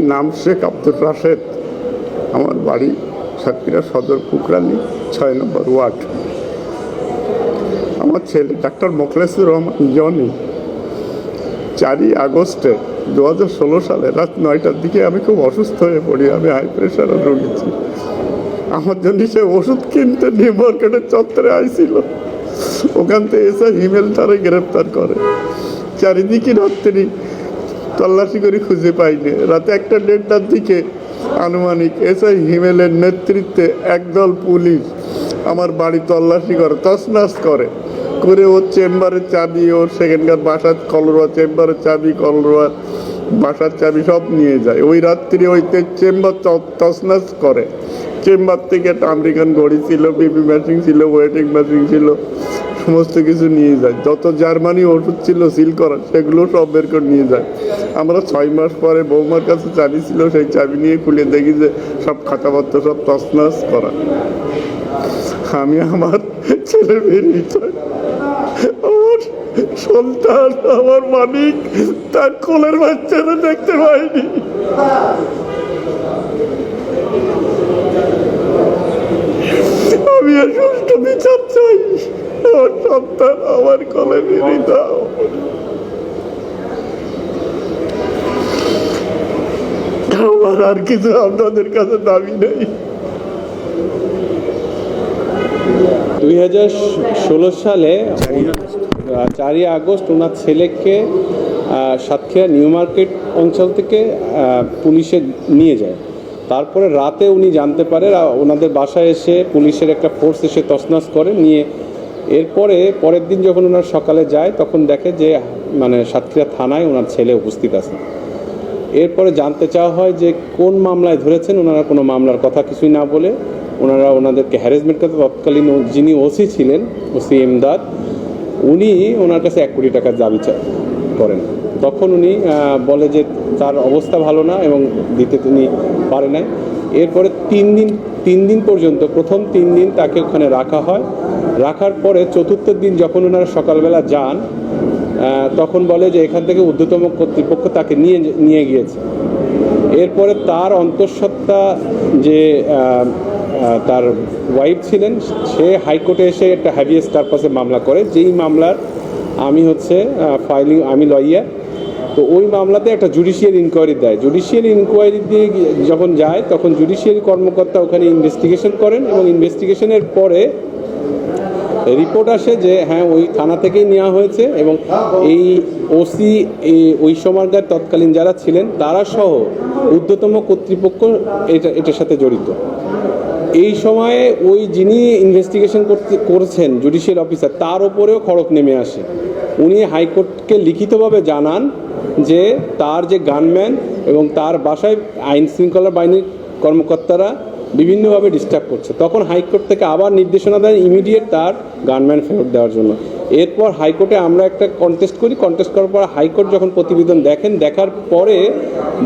আমার নাম শেখ আব্দুর রাশেদ। আমার বাড়ি সাতক্ষীরা সদর কুকরালি ছয় নম্বর ওয়ার্ড। আমার ছেলে ডাক্তার মোখলেসুর রহমান জনি। চারই আগস্টে দু ষোলো সালে রাত নয়টার দিকে আমি খুব অসুস্থ হয়ে পড়ি, আমি হাই প্রেশারে রোগীছি আমার জন্য সে ওষুধ কিনতে নিউ মার্কেটের চত্বরে আইছিল। ওখান থেকে এসে হিমেল তারে গ্রেপ্তার করে। চারিদিকে রাত্রি তল্লাশি করে খুঁজে পাইনি রাতে একটা দেড়টার দিকে আনুমানিক, এসআই হিমেলের নেতৃত্বে একদল পুলিশ আমার বাড়ি তল্লাশি করে, তছনাছ করে। করে ওর চেম্বারের চাবি, ওর সেখানকার বাসার কলরোয়া, চেম্বারের চাবি, কলরোয়া, বাসার চাবি সব নিয়ে যায়। ওই রাত্রি ওই চেম্বার তছনাছ করে। চেম্বার থেকে একটা আমেরিকান ঘড়ি ছিল বিপি মেশিন ছিল ওয়েটিং মেশিন ছিল, সমস্ত কিছু নিয়ে যায়। যত জার্মানি ওষুধ ছিল সিল করা, সেগুলো সব বের করে নিয়ে যায়। আমরা ছয় মাস পরে বৌমার কাছে চাবি ছিল, সেই চাবি নিয়ে খুলে দেখি যে সব খাতাপত্র সব তছনাছ করা। আমি আমার ছেলে বেরিয়ে আমার সন্তান আমার মালিক। তার কোলের বাচ্চারা দেখতে পাইনি। আমি আর সুষ্ঠু বিচার চাই। আমার সন্তান আমার কোলে বেরিয়ে দাও। আমার আর কিছু আপনাদের কাছে দাবি নেই। দুই হাজার ষোলো সালে চারই আগস্ট ওনার ছেলেকে সাতক্ষীরা নিউ মার্কেট অঞ্চল থেকে পুলিশে নিয়ে যায়। তারপরে রাতে উনি জানতে পারে ওনাদের বাসায় এসে পুলিশের একটা ফোর্স এসে তছনছ করে নিয়ে, এরপরে পরের দিন যখন ওনার সকালে যায়, তখন দেখে যে মানে সাতক্ষীরা থানায় ওনার ছেলে উপস্থিত আছে। এরপরে জানতে চাওয়া হয় যে, কোন মামলায় ধরেছেন? ওনারা কোনো মামলার কথা কিছুই না বলে ওনারা ওনাদেরকে হ্যারাসমেন্ট করতে তৎকালীন যিনি ওসি ছিলেন, ওসি এমদাদ উনি ওনার কাছে এক কোটি টাকার দাবি করেন। তখন উনি বলে যে তার অবস্থা ভালো না এবং দিতে তিনি পারে নাই। এরপরে তিন দিন তিন দিন পর্যন্ত, প্রথম তিন দিন তাকে ওখানে রাখা হয়। রাখার পরে চতুর্থ দিন যখন ওনারা সকালবেলা যান তখন বলে যে এখান থেকে ঊর্ধ্বতম কর্তৃপক্ষ তাকে নিয়ে নিয়ে গিয়েছে। এরপরে তার অন্তঃসত্ত্বা যে তার ওয়াইফ ছিলেন। সে হাইকোর্টে এসে একটা হ্যাভিয়াস পারপাসে মামলা করে। যেই মামলার আমি হচ্ছে ফাইলিং আমি লয়ার তো ওই মামলাতে একটা জুডিশিয়াল ইনকোয়ারি দেয়। জুডিশিয়াল ইনকোয়ারি দিয়ে যখন যায়, তখন জুডিশিয়াল কর্মকর্তা ওখানে ইনভেস্টিগেশন করেন এবং ইনভেস্টিগেশনের পরে রিপোর্ট আসে যে হ্যাঁ ওই থানা থেকেই নেওয়া হয়েছে এবং এই ওসি ওই সময়কার তৎকালীন যারা ছিলেন, তারা সহ ঊর্ধ্বতম কর্তৃপক্ষ এটা, এটার সাথে জড়িত। এই সময়ে ওই যিনি ইনভেস্টিগেশন করতে, করছেন জুডিশিয়াল অফিসার তার ওপরেও খড়ক নেমে আসে। উনি হাইকোর্টকে লিখিতভাবে জানান যে তার যে গানম্যান এবং তার বাসায় আইন শৃঙ্খলা বাহিনীর কর্মকর্তারা বিভিন্নভাবে ডিস্টার্ব করছে। তখন হাইকোর্ট থেকে আবার নির্দেশনা দেন ইমিডিয়েট তার গানম্যান ফেরত দেওয়ার জন্য। এরপর হাইকোর্টে আমরা একটা কন্টেস্ট করি। কন্টেস্ট করার পর হাইকোর্ট যখন প্রতিবেদন দেখেন, দেখার পরে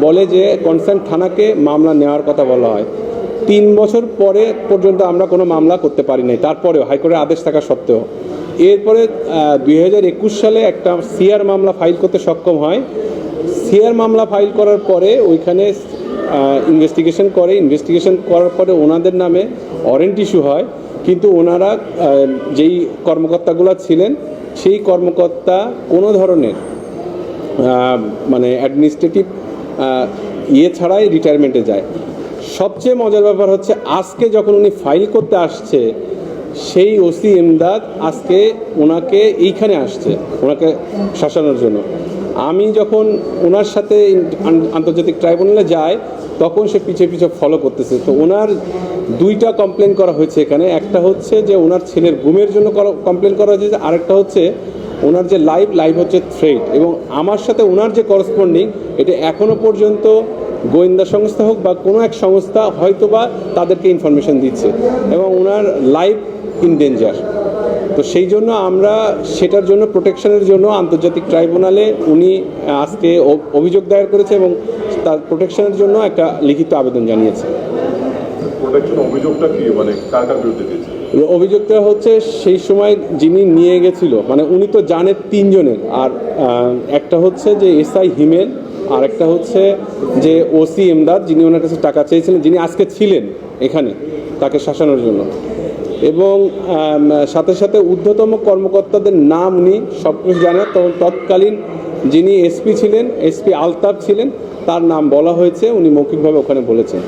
বলে যে কনসার্ন থানাকে মামলা নেওয়ার কথা বলা হয়। তিন বছর পরে পর্যন্ত আমরা কোনো মামলা করতে পারি নাই। তারপরেও হাইকোর্টের আদেশ থাকা সত্ত্বেও। এরপরে দুই হাজার একুশ সালে একটা সিআর মামলা ফাইল করতে সক্ষম হয়। সিআর মামলা ফাইল করার পরে ওইখানে ইনভেস্টিগেশন করে। ইনভেস্টিগেশন করার পরে ওনাদের নামে ওয়ারেন্ট ইস্যু হয়। কিন্তু ওনারা যেই কর্মকর্তাগুলো ছিলেন, সেই কর্মকর্তা কোনো ধরনের মানে অ্যাডমিনিস্ট্রেটিভ ইয়ে ছাড়াই রিটায়ারমেন্টে যায়। সবচেয়ে মজার ব্যাপার হচ্ছে আজকে যখন উনি ফাইল করতে আসছে, সেই ওসি ইমদাদ আজকে ওনাকে এইখানে আসছে ওনাকে শাসানোর জন্য। আমি যখন ওনার সাথে আন্তর্জাতিক ট্রাইব্যুনালে যাই, তখন সে পিছে পিছে ফলো করতেছে। তো ওনার দুইটা কমপ্লেন করা হয়েছে এখানে। একটা হচ্ছে যে ওনার ছেলের ঘুমের জন্য কমপ্লেন করা হয়েছে। আরেকটা হচ্ছে ওনার যে লাইভ লাইভ হচ্ছে থ্রেড এবং আমার সাথে ওনার যে করসপন্ডিং এটা এখনও পর্যন্ত গোয়েন্দা সংস্থা হোক বা কোনো এক সংস্থা হয়তো বা তাদেরকে ইনফরমেশন দিচ্ছে এবং ওনার লাইভ ইন ডেঞ্জার তো সেই জন্য আমরা সেটার জন্য প্রোটেকশনের জন্য আন্তর্জাতিক ট্রাইব্যুনালে উনি আজকে অভিযোগ দায়ের করেছে এবং তার প্রোটেকশনের জন্য একটা লিখিত আবেদন জানিয়েছে। অভিযোগটা কি? মানে কার কার বিরুদ্ধে দিয়েছে? অভিযোগটা হচ্ছে সেই সময় যিনি নিয়ে গেছিল মানে উনি তো জানে তিনজনের। আর একটা হচ্ছে যে এসআই হিমেল আরেকটা হচ্ছে যে ওসি এমদাদ যিনি ওনার কাছে টাকা চেয়েছিলেন, যিনি আজকে ছিলেন এখানে তাকে শাসানোর জন্য। এবং সাথে সাথে ঊর্ধ্বতম কর্মকর্তাদের নাম উনি সব কিছু জানেন তখন তৎকালীন যিনি এসপি ছিলেন, এসপি আলতাফ ছিলেন, তার নাম বলা হয়েছে, উনি মৌখিকভাবে ওখানে বলেছেন।